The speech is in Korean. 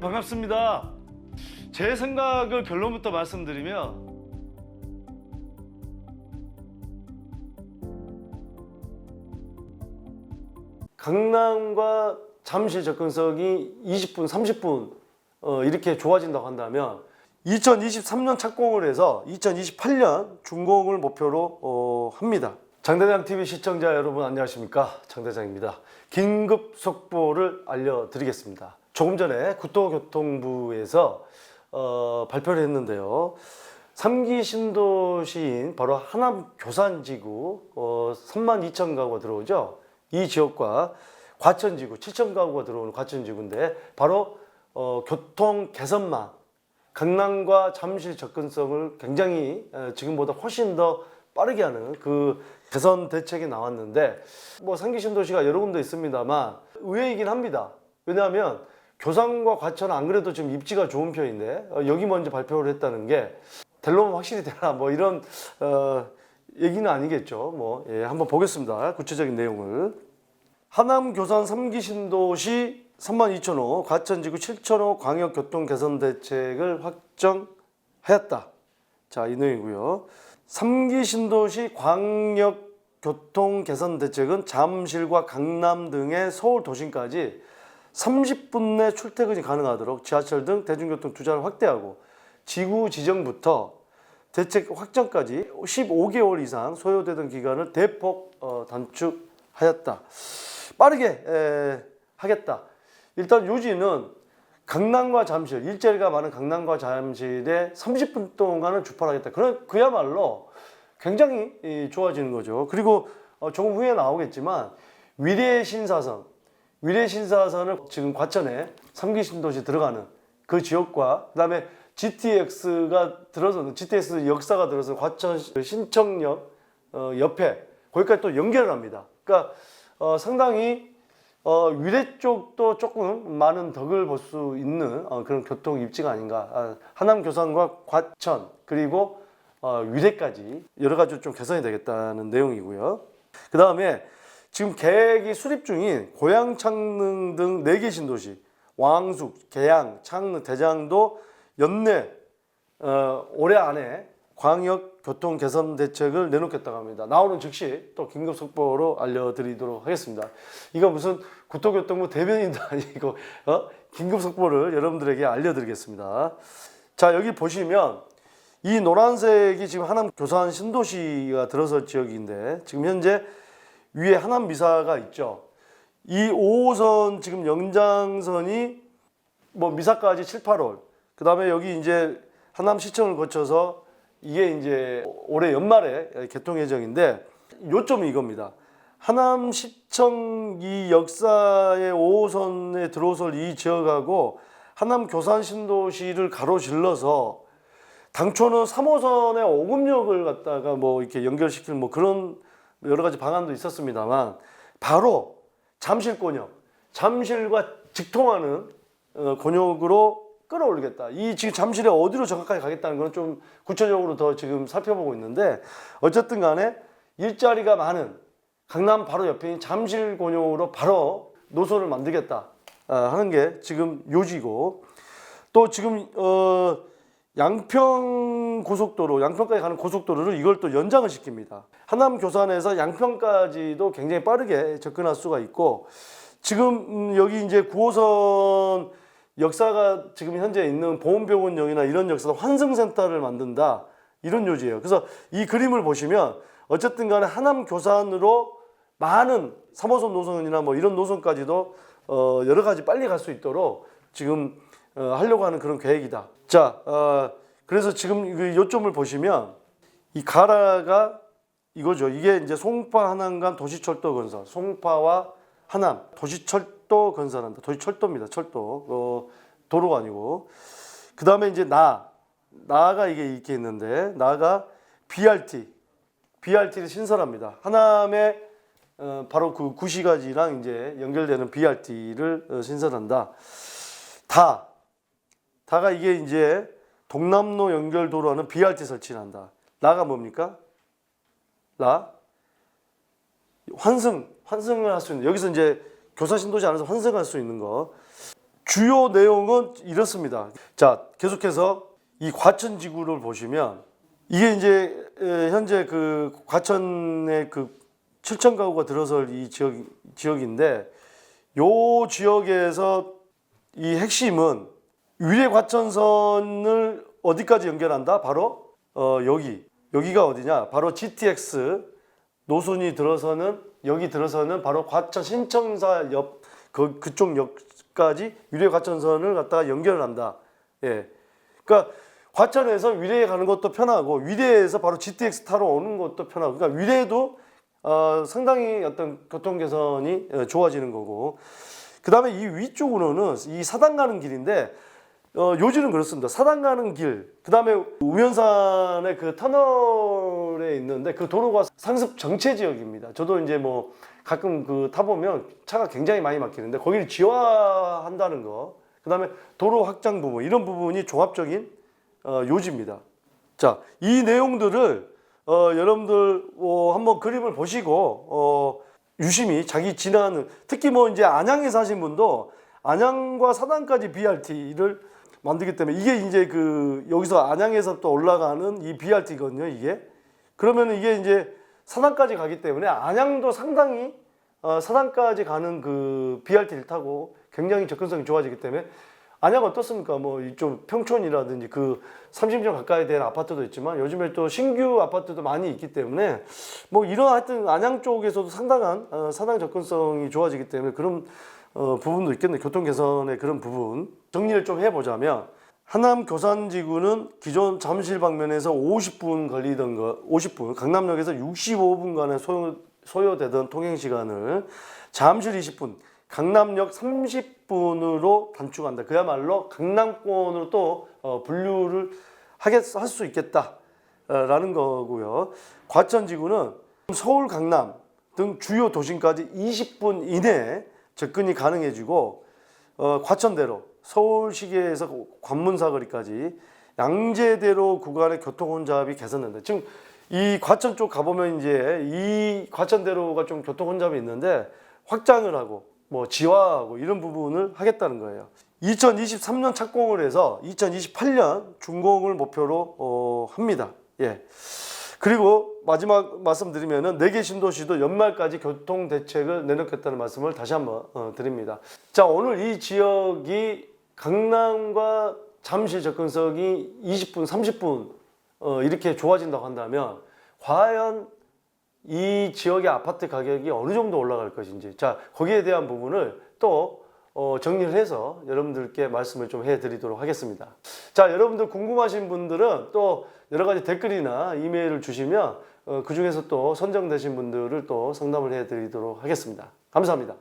반갑습니다. 제 생각을 결론부터 말씀드리면 강남과 잠실 접근성이 20분, 30분 어, 이렇게 좋아진다고 한다면 2023년 착공을 해서 2028년 준공을 목표로 어, 합니다. 장대장 TV 시청자 여러분 안녕하십니까? 장대장입니다. 긴급 속보를 알려드리겠습니다. 조금 전에 국토교통부에서 어, 발표를 했는데요. 3기 신도시인 바로 하남 교산지구 어, 3만 2천 가구가 들어오죠. 이 지역과 과천지구 7천 가구가 들어오는 과천지구인데 바로 어, 교통 개선망 강남과 잠실 접근성을 굉장히 어, 지금보다 훨씬 더 빠르게 하는 그 개선 대책이 나왔는데 뭐 상기 신도시가 여러 군데 있습니다만 의외이긴 합니다. 왜냐하면 교산과 과천은 안 그래도 지금 입지가 좋은 편인데 어, 여기 먼저 발표를 했다는 게 될로면 확실히 되나 뭐 이런 어, 얘기는 아니겠죠. 뭐 예, 한번 보겠습니다. 구체적인 내용을 하남 교산 3기 신도시 3만 2천 호, 과천지구 7천 호 광역 교통 개선 대책을 확정하였다. 자, 이 내용이고요. 3기 신도시 광역 교통 개선 대책은 잠실과 강남 등의 서울 도심까지 30분 내 출퇴근이 가능하도록 지하철 등 대중교통 투자를 확대하고 지구 지정부터 대책 확정까지 15개월 이상 소요되던 기간을 대폭 어, 단축하였다. 빠르게 에, 하겠다. 일단 요지는 강남과 잠실, 일자리가 많은 강남과 잠실에 30분 동안은 주파하겠다. 그런 그야말로 굉장히 이, 좋아지는 거죠. 그리고 어, 조금 후에 나오겠지만 위례 신사선, 위례 신사선을 지금 과천에 3기 신도시 들어가는 그 지역과 그다음에 GTX가 들어서 GTX 역사가 들어서 과천 신청역 어, 옆에 거기까지 또 연결을 합니다. 그러니까 어, 상당히 어, 위례 쪽도 조금 많은 덕을 볼 수 있는 어, 그런 교통 입지가 아닌가. 아, 하남 교산과 과천 그리고 어, 위례까지 여러 가지 좀 개선이 되겠다는 내용이고요. 그 다음에 지금 계획이 수립 중인 고양 창릉 등 4개 신도시 왕숙, 계양, 창릉, 대장도 연내 어, 올해 안에 광역 교통 개선 대책을 내놓겠다고 합니다. 나오는 즉시 또 긴급 속보로 알려드리도록 하겠습니다. 이거 무슨 국토교통부 대변인도 아니고 어? 긴급 속보를 여러분들에게 알려드리겠습니다. 자 여기 보시면 이 노란색이 지금 하남 교산 신도시가 들어설 지역인데 지금 현재 위에 하남 미사가 있죠. 이 5호선 지금 영장선이 뭐 미사까지 7, 8월. 그 다음에 여기 이제 하남 시청을 거쳐서 이게 이제 올해 연말에 개통 예정인데 요점이 이겁니다. 하남 시청 이 역사의 5호선에 들어설 이 지역하고 하남 교산 신도시를 가로질러서 당초는 3호선의 오금역을 갖다가 뭐 이렇게 연결시킬 뭐 그런 여러 가지 방안도 있었습니다만 바로 잠실 권역, 잠실과 직통하는 어, 권역으로 끌어올리겠다. 이 지금 잠실에 어디로 정확하게 가겠다는 건 좀 구체적으로 더 지금 살펴보고 있는데 어쨌든 간에 일자리가 많은 강남 바로 옆인 잠실 권역으로 바로 노선을 만들겠다 아, 하는 게 지금 요지고 또 지금 어 양평 고속도로, 양평까지 가는 고속도로를 이걸 또 연장을 시킵니다. 하남 교산에서 양평까지도 굉장히 빠르게 접근할 수가 있고 지금 음, 여기 이제 9호선 역사가 지금 현재 있는 보험병원역이나 이런 역사도 환승센터를 만든다 이런 요지예요. 그래서 이 그림을 보시면 어쨌든 간에 하남 교산으로 많은 3호선 노선이나 뭐 이런 노선까지도 어 여러 가지 빨리 갈 수 있도록 지금 어 하려고 하는 그런 계획이다. 자, 어 그래서 지금 그 요점을 보시면 이 가라가 이거죠. 이게 이제 송파 한남간 도시철도 건설, 송파와 하남 도시철도 건설한다. 도시철도입니다. 철도 어, 도로가 아니고 그 다음에 이제 나 나가 이게 이렇게 있는데 나가 BRT BRT를 신설합니다. 하남에 어, 바로 그 구시가지랑 이제 연결되는 BRT를 어, 신설한다. 다 다가 이게 이제 동남로 연결 도로하는 BRT 설치한다. 나가 뭡니까? 나 환승 환승을 할 수 있는 여기서 이제 교사 신도시 안에서 환승할 수 있는 거 주요 내용은 이렇습니다. 자, 계속해서 이 과천 지구를 보시면 이게 이제 에, 현재 그 과천의 그 7천 가구가 들어설 이 지역 지역인데 요 지역에서 이 핵심은 위례 과천선을 어디까지 연결한다? 바로 어 여기 여기가 어디냐? 바로 GTX 노선이 들어서는 여기 들어서는 바로 과천 신청사 옆 그, 그쪽 역까지 위례 과천선을 갖다가 연결을 한다. 예. 그러니까 과천에서 위례에 가는 것도 편하고 위례에서 바로 GTX 타러 오는 것도 편하고 그러니까 위례도 어, 상당히 어떤 교통 개선이 어, 좋아지는 거고 그다음에 이 위쪽으로는 이 사당 가는 길인데 어, 요지는 그렇습니다. 사당 가는 길, 그 다음에 우면산의 그 터널에 있는데 그 도로가 상습 정체 지역입니다. 저도 이제 뭐 가끔 그 타보면 차가 굉장히 많이 막히는데 거기를 지화한다는 거, 그 다음에 도로 확장 부분, 이런 부분이 종합적인 어, 요지입니다. 자, 이 내용들을 어, 여러분들 어, 한번 그림을 보시고 어, 유심히 자기 지나는 특히 뭐 이제 안양에 사신 분도 안양과 사당까지 BRT를 만들기 때문에 이게 이제 그 여기서 안양에서 또 올라가는 이 BRT거든요, 이게. 그러면 이게 이제 사당까지 가기 때문에 안양도 상당히 어, 사당까지 가는 그 BRT를 타고 굉장히 접근성이 좋아지기 때문에 안양 어떻습니까? 뭐 이쪽 평촌이라든지 그 30년 가까이 된 아파트도 있지만 요즘에 또 신규 아파트도 많이 있기 때문에 뭐 이런 하여튼 안양 쪽에서도 상당한 어, 사당 접근성이 좋아지기 때문에 그런 어, 부분도 있겠네. 교통 개선의 그런 부분 정리를 좀 해보자면 하남 교산지구는 기존 잠실 방면에서 50분 걸리던 거 50분 강남역에서 65분간의 소요, 소요되던 통행 시간을 잠실 20분 강남역 30분으로 단축한다. 그야말로 강남권으로 또 어, 분류를 하겠 할 수 있겠다라는 거고요. 과천지구는 서울, 강남 등 주요 도심까지 20분 이내에 접근이 가능해지고 어, 과천대로 서울시계에서 관문사거리까지 양재대로 구간의 교통 혼잡이 개선된다. 지금 이 과천 쪽 가보면 이제 이 과천대로가 좀 교통 혼잡이 있는데 확장을 하고 뭐 지화하고 이런 부분을 하겠다는 거예요. 2023년 착공을 해서 2028년 준공을 목표로 어, 합니다. 예. 그리고 마지막 말씀드리면은 네개 신도시도 연말까지 교통 대책을 내놓겠다는 말씀을 다시 한번 어, 드립니다. 자 오늘 이 지역이 강남과 잠실 접근성이 20분, 30분 어, 이렇게 좋아진다고 한다면 과연 이 지역의 아파트 가격이 어느 정도 올라갈 것인지 자 거기에 대한 부분을 또 어, 정리를 해서 여러분들께 말씀을 좀 해드리도록 하겠습니다. 자 여러분들 궁금하신 분들은 또 여러 가지 댓글이나 이메일을 주시면 어, 그 중에서 또 선정되신 분들을 또 상담을 해드리도록 하겠습니다. 감사합니다.